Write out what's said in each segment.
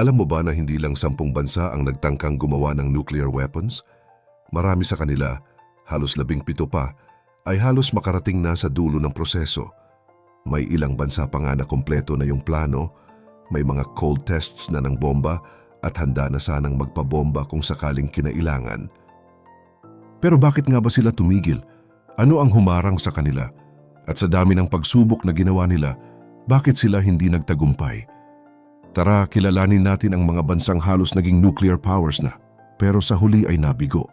Alam mo ba na hindi lang sampung bansa ang nagtangkang gumawa ng nuclear weapons? Marami sa kanila, halos labing pito pa, ay halos makarating na sa dulo ng proseso. May ilang bansa pa nga na kompleto na yung plano, may mga cold tests na ng bomba at handa na sanang magpabomba kung sakaling kinailangan. Pero bakit nga ba sila tumigil? Ano ang humarang sa kanila? At sa dami ng pagsubok na ginawa nila, bakit sila hindi nagtagumpay? Tara, kilalanin natin ang mga bansang halos naging nuclear powers na, pero sa huli ay nabigo.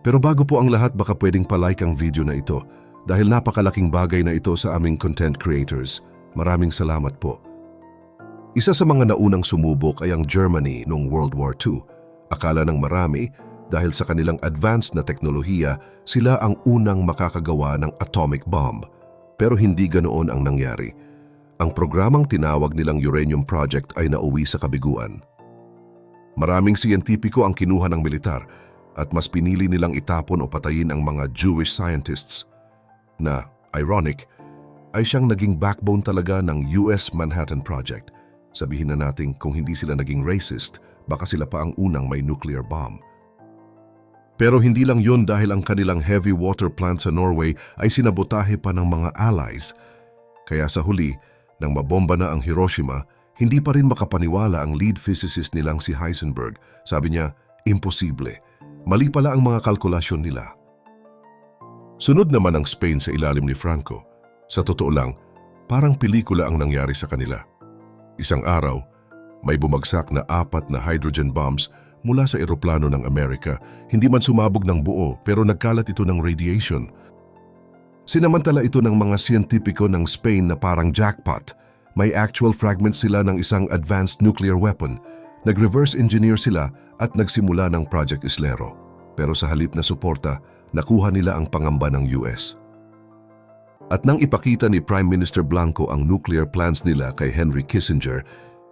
Pero bago po ang lahat baka pwedeng palike ang video na ito dahil napakalaking bagay na ito sa aming content creators. Maraming salamat po. Isa sa mga naunang sumubok ay ang Germany noong World War II. Akala ng marami dahil sa kanilang advanced na teknolohiya, sila ang unang makakagawa ng atomic bomb. Pero hindi ganoon ang nangyari. Ang programang tinawag nilang Uranium Project ay nauwi sa kabiguan. Maraming siyentipiko ang kinuha ng militar at mas pinili nilang itapon o patayin ang mga Jewish scientists na, ironic, ay siyang naging backbone talaga ng US Manhattan Project. Sabihin na natin kung hindi sila naging racist, baka sila pa ang unang may nuclear bomb. Pero hindi lang yun dahil ang kanilang heavy water plant sa Norway ay sinabotahe pa ng mga allies. Kaya sa huli, nang mabomba na ang Hiroshima, hindi pa rin makapaniwala ang lead physicist nilang si Heisenberg. Sabi niya, imposible. Mali pala ang mga kalkulasyon nila. Sunod naman ang Spain sa ilalim ni Franco. Sa totoo lang, parang pelikula ang nangyari sa kanila. Isang araw, may bumagsak na apat na hydrogen bombs mula sa eroplano ng Amerika. Hindi man sumabog ng buo pero nagkalat ito ng radiation. Sinamantala ito ng mga siyentipiko ng Spain na parang jackpot. May actual fragments sila ng isang advanced nuclear weapon. Nag-reverse engineer sila at nagsimula ng Project Islero. Pero sa halip na suporta, nakuha nila ang pangamba ng US. At nang ipakita ni Prime Minister Blanco ang nuclear plans nila kay Henry Kissinger,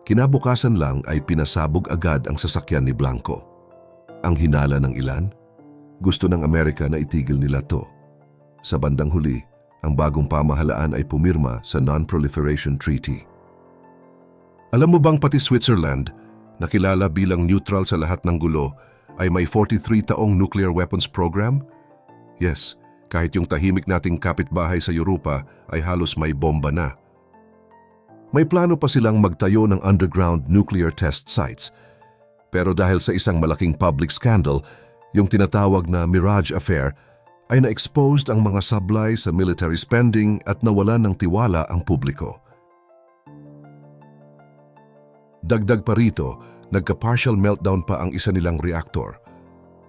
kinabukasan lang ay pinasabog agad ang sasakyan ni Blanco. Ang hinala ng ilan? Gusto ng Amerika na itigil nila to. Sa bandang huli, ang bagong pamahalaan ay pumirma sa Non-Proliferation Treaty. Alam mo bang pati Switzerland, nakilala bilang neutral sa lahat ng gulo, ay may 43 taong nuclear weapons program? Yes, kahit yung tahimik nating kapitbahay sa Europa ay halos may bomba na. May plano pa silang magtayo ng underground nuclear test sites. Pero dahil sa isang malaking public scandal, yung tinatawag na Mirage Affair, ay na-exposed ang mga sablay sa military spending at nawalan ng tiwala ang publiko. Dagdag pa rito, nagka-partial meltdown pa ang isa nilang reactor.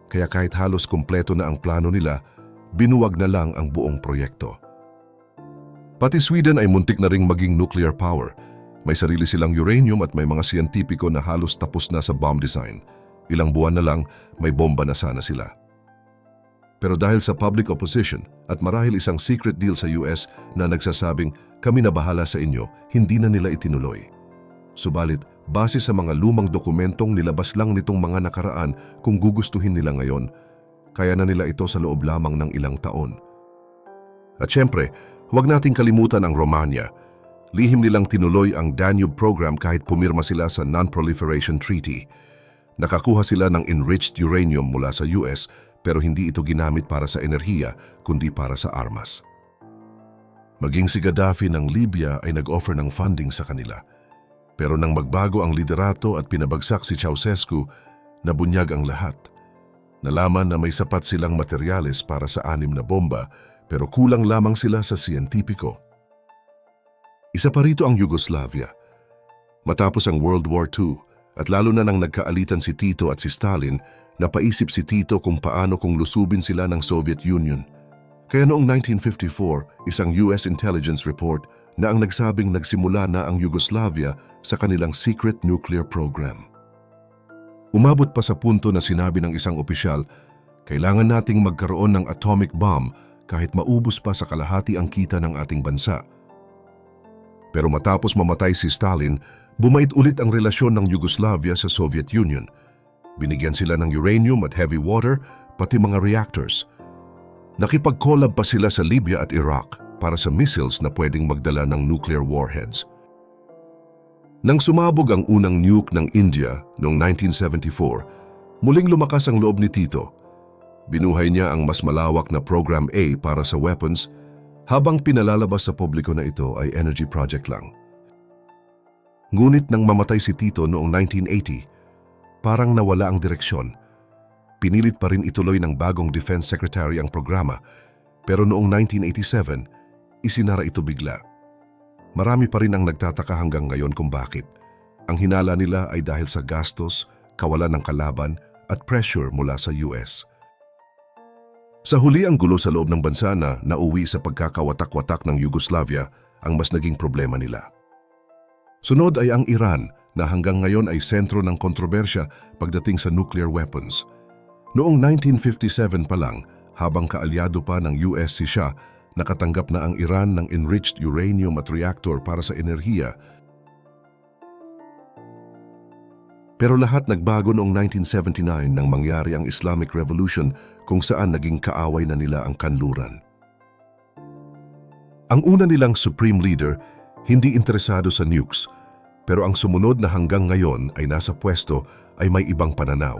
Kaya kahit halos kumpleto na ang plano nila, binuwag na lang ang buong proyekto. Pati Sweden ay muntik na ring maging nuclear power. May sarili silang uranium at may mga siyentipiko na halos tapos na sa bomb design. Ilang buwan na lang, may bomba na sana sila. Pero dahil sa public opposition at marahil isang secret deal sa US na nagsasabing kami na bahala sa inyo, hindi na nila itinuloy. Subalit, base sa mga lumang dokumentong nilabas lang nitong mga nakaraan kung gugustuhin nila ngayon, kaya na nila ito sa loob lamang ng ilang taon. At syempre, huwag nating kalimutan ang Romania. Lihim nilang tinuloy ang Danube program kahit pumirma sila sa Non-Proliferation Treaty. Nakakuha sila ng enriched uranium mula sa US pero hindi ito ginamit para sa enerhiya kundi para sa armas. Maging si Gaddafi ng Libya ay nag-offer ng funding sa kanila. Pero nang magbago ang liderato at pinabagsak si Ceausescu, nabunyag ang lahat. Nalaman na may sapat silang materyales para sa anim na bomba pero kulang lamang sila sa siyentipiko. Isa pa rito ang Yugoslavia. Matapos ang World War II at lalo na nang nagkaalitan si Tito at si Stalin, napaisip si Tito kung paano kung lusubin sila ng Soviet Union. Kaya noong 1954, isang US intelligence report na ang nagsabing nagsimula na ang Yugoslavia sa kanilang secret nuclear program. Umabot pa sa punto na sinabi ng isang opisyal, kailangan nating magkaroon ng atomic bomb kahit maubos pa sa kalahati ang kita ng ating bansa. Pero matapos mamatay si Stalin, bumait ulit ang relasyon ng Yugoslavia sa Soviet Union. Binigyan sila ng uranium at heavy water, pati mga reactors. Nakipag-collab pa sila sa Libya at Iraq para sa missiles na pwedeng magdala ng nuclear warheads. Nang sumabog ang unang nuke ng India noong 1974, muling lumakas ang loob ni Tito. Binuhay niya ang mas malawak na Program A para sa weapons habang pinalalabas sa publiko na ito ay energy project lang. Ngunit nang mamatay si Tito noong 1980, parang nawala ang direksyon. Pinilit pa rin ituloy ng bagong Defense Secretary ang programa pero noong 1987, isinara ito bigla. Marami pa rin ang nagtataka hanggang ngayon kung bakit. Ang hinala nila ay dahil sa gastos, kawalan ng kalaban at pressure mula sa US. Sa huli ang gulo sa loob ng bansa na nauwi sa pagkakawatak-watak ng Yugoslavia ang mas naging problema nila. Sunod ay ang Iran na hanggang ngayon ay sentro ng kontrobersya pagdating sa nuclear weapons. Noong 1957 pa lang, habang kaalyado pa ng US si Shah, nakatanggap na ang Iran ng enriched uranium at reactor para sa enerhiya. Pero lahat nagbago noong 1979 nang mangyari ang Islamic Revolution kung saan naging kaaway na nila ang kanluran. Ang una nilang Supreme Leader hindi interesado sa nukes, pero ang sumunod na hanggang ngayon ay nasa pwesto ay may ibang pananaw.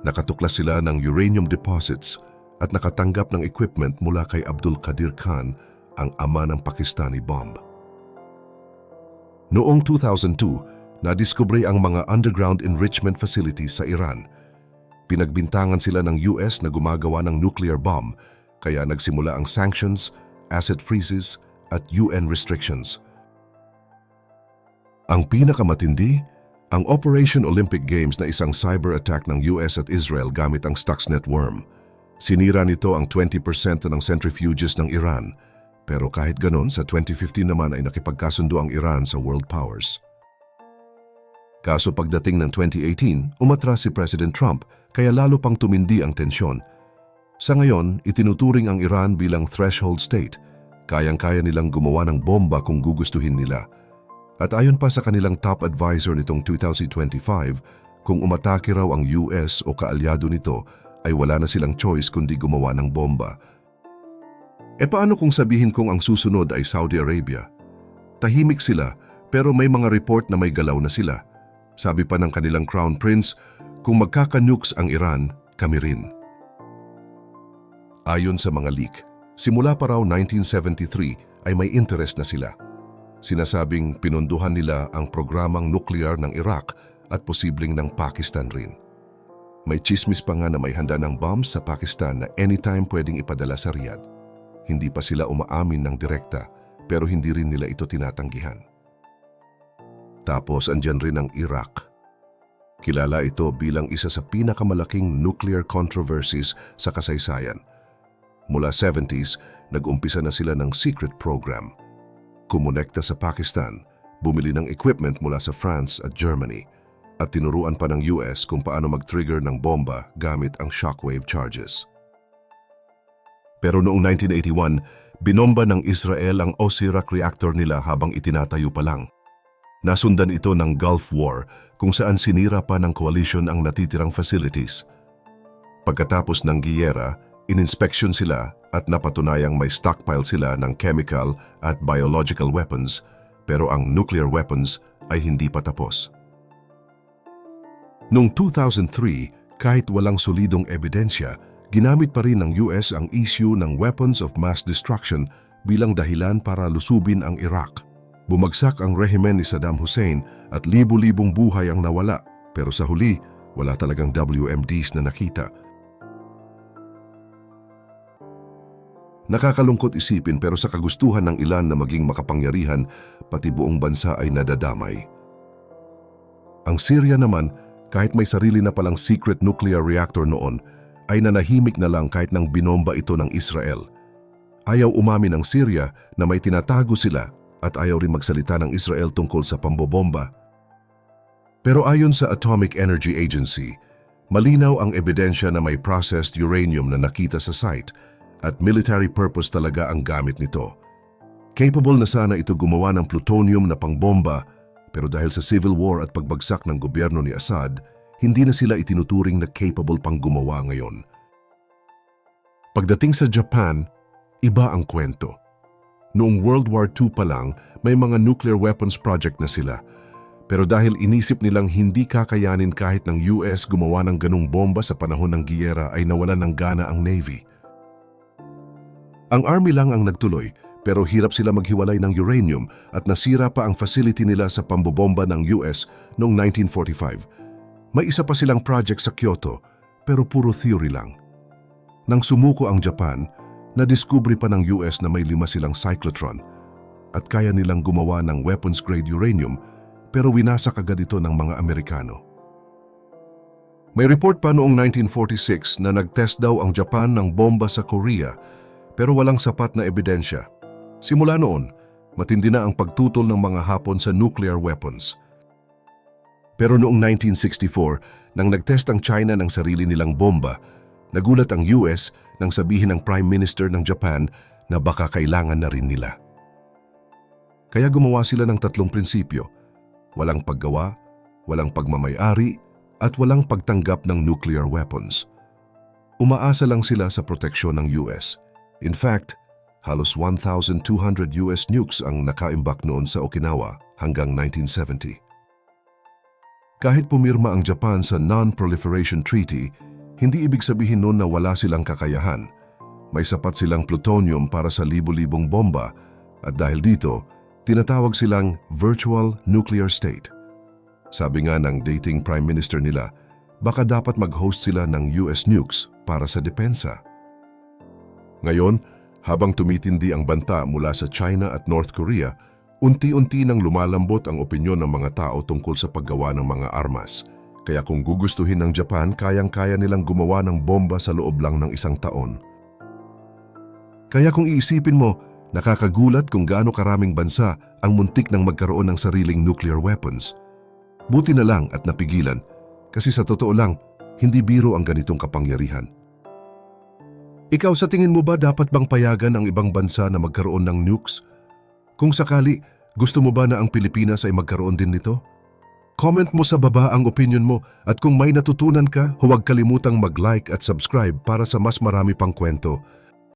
Nakatuklas sila ng uranium deposits at nakatanggap ng equipment mula kay Abdul Qadir Khan, ang ama ng Pakistani bomb. Noong 2002, nadiskubre ang mga underground enrichment facilities sa Iran. Pinagbintangan sila ng US na gumagawa ng nuclear bomb, kaya nagsimula ang sanctions, asset freezes, at UN restrictions. Ang pinakamatindi, ang Operation Olympic Games na isang cyber attack ng US at Israel gamit ang Stuxnet worm. Sinira nito ang 20% ng centrifuges ng Iran, pero kahit ganon sa 2015 naman ay nakipagkasundo ang Iran sa world powers. Kaso pagdating ng 2018, umatras si President Trump kaya lalo pang tumindi ang tensyon. Sa ngayon, itinuturing ang Iran bilang threshold state. Kayang-kaya nilang gumawa ng bomba kung gugustuhin nila. At ayon pa sa kanilang top advisor nitong 2025, kung umatake raw ang US o kaalyado nito, ay wala na silang choice kundi gumawa ng bomba. E paano kung sabihin kong ang susunod ay Saudi Arabia? Tahimik sila pero may mga report na may galaw na sila. Sabi pa ng kanilang crown prince, kung magkakanukes ang Iran, kami rin. Ayon sa mga leak, simula pa raw 1973 ay may interest na sila. Sinasabing pinunduhan nila ang programang nuklear ng Iraq at posibleng ng Pakistan rin. May chismis pa nga na may handa ng bombs sa Pakistan na anytime pwedeng ipadala sa Riyadh. Hindi pa sila umaamin ng direkta pero hindi rin nila ito tinatanggihan. Tapos andyan rin ang Iraq. Kilala ito bilang isa sa pinakamalaking nuclear controversies sa kasaysayan. Mula 70s, nag-umpisa na sila ng secret program – kumonekta sa Pakistan, bumili ng equipment mula sa France at Germany, at tinuruan pa ng US kung paano mag-trigger ng bomba gamit ang shockwave charges. Pero noong 1981, binomba ng Israel ang Osirak reactor nila habang itinatayo pa lang. Nasundan ito ng Gulf War kung saan sinira pa ng coalition ang natitirang facilities. Pagkatapos ng giyera, ininspeksyon sila at napatunayang may stockpile sila ng chemical at biological weapons pero ang nuclear weapons ay hindi pa tapos. Noong 2003, kahit walang solidong ebidensya, ginamit pa rin ng US ang issue ng weapons of mass destruction bilang dahilan para lusubin ang Iraq. Bumagsak ang rehimen ni Saddam Hussein at libu-libong buhay ang nawala pero sa huli, wala talagang WMDs na nakita Nakakalungkot isipin pero sa kagustuhan ng ilan na maging makapangyarihan, pati buong bansa ay nadadamay. Ang Syria naman, kahit may sarili na palang secret nuclear reactor noon, ay nanahimik na lang kahit nang binomba ito ng Israel. Ayaw umamin ng Syria na may tinatago sila at ayaw rin magsalita ng Israel tungkol sa pambobomba. Pero ayon sa Atomic Energy Agency, malinaw ang ebidensya na may processed uranium na nakita sa site at military purpose talaga ang gamit nito. Capable na sana ito gumawa ng plutonium na pangbomba pero dahil sa civil war at pagbagsak ng gobyerno ni Assad, hindi na sila itinuturing na capable pang gumawa ngayon. Pagdating sa Japan, iba ang kwento. Noong World War II pa lang, may mga nuclear weapons project na sila. Pero dahil inisip nilang hindi kakayanin kahit ng US gumawa ng ganong bomba sa panahon ng giyera ay nawalan ng gana ang Navy. Ang Army lang ang nagtuloy pero hirap sila maghiwalay ng uranium at nasira pa ang facility nila sa pambobomba ng US noong 1945. May isa pa silang project sa Kyoto pero puro theory lang. Nang sumuko ang Japan, nadiskubre pa ng US na may lima silang cyclotron at kaya nilang gumawa ng weapons-grade uranium pero winasak agad ito ng mga Amerikano. May report pa noong 1946 na nagtest daw ang Japan ng bomba sa Korea pero walang sapat na ebidensya. Simula noon, matindi na ang pagtutol ng mga Hapon sa nuclear weapons. Pero noong 1964, nang nagtest ang China ng sarili nilang bomba, nagulat ang US nang sabihin ng Prime Minister ng Japan na baka kailangan na rin nila. Kaya gumawa sila ng tatlong prinsipyo. Walang paggawa, walang pagmamayari, at walang pagtanggap ng nuclear weapons. Umaasa lang sila sa proteksyon ng US. In fact, halos 1,200 US nukes ang nakaimbak noon sa Okinawa hanggang 1970. Kahit pumirma ang Japan sa Non-Proliferation Treaty, hindi ibig sabihin noon na wala silang kakayahan. May sapat silang plutonium para sa libo-libong bomba at dahil dito, tinatawag silang virtual nuclear state. Sabi nga ng dating prime minister nila, baka dapat mag-host sila ng US nukes para sa depensa. Ngayon, habang tumitindi ang banta mula sa China at North Korea, unti-unti nang lumalambot ang opinyon ng mga tao tungkol sa paggawa ng mga armas. Kaya kung gugustuhin ng Japan, kayang-kaya nilang gumawa ng bomba sa loob lang ng isang taon. Kaya kung iisipin mo, nakakagulat kung gaano karaming bansa ang muntik ng magkaroon ng sariling nuclear weapons. Buti na lang at napigilan, kasi sa totoo lang, hindi biro ang ganitong kapangyarihan. Ikaw sa tingin mo ba dapat bang payagan ang ibang bansa na magkaroon ng nukes? Kung sakali, gusto mo ba na ang Pilipinas ay magkaroon din nito? Comment mo sa baba ang opinion mo at kung may natutunan ka, huwag kalimutang mag-like at subscribe para sa mas marami pang kwento.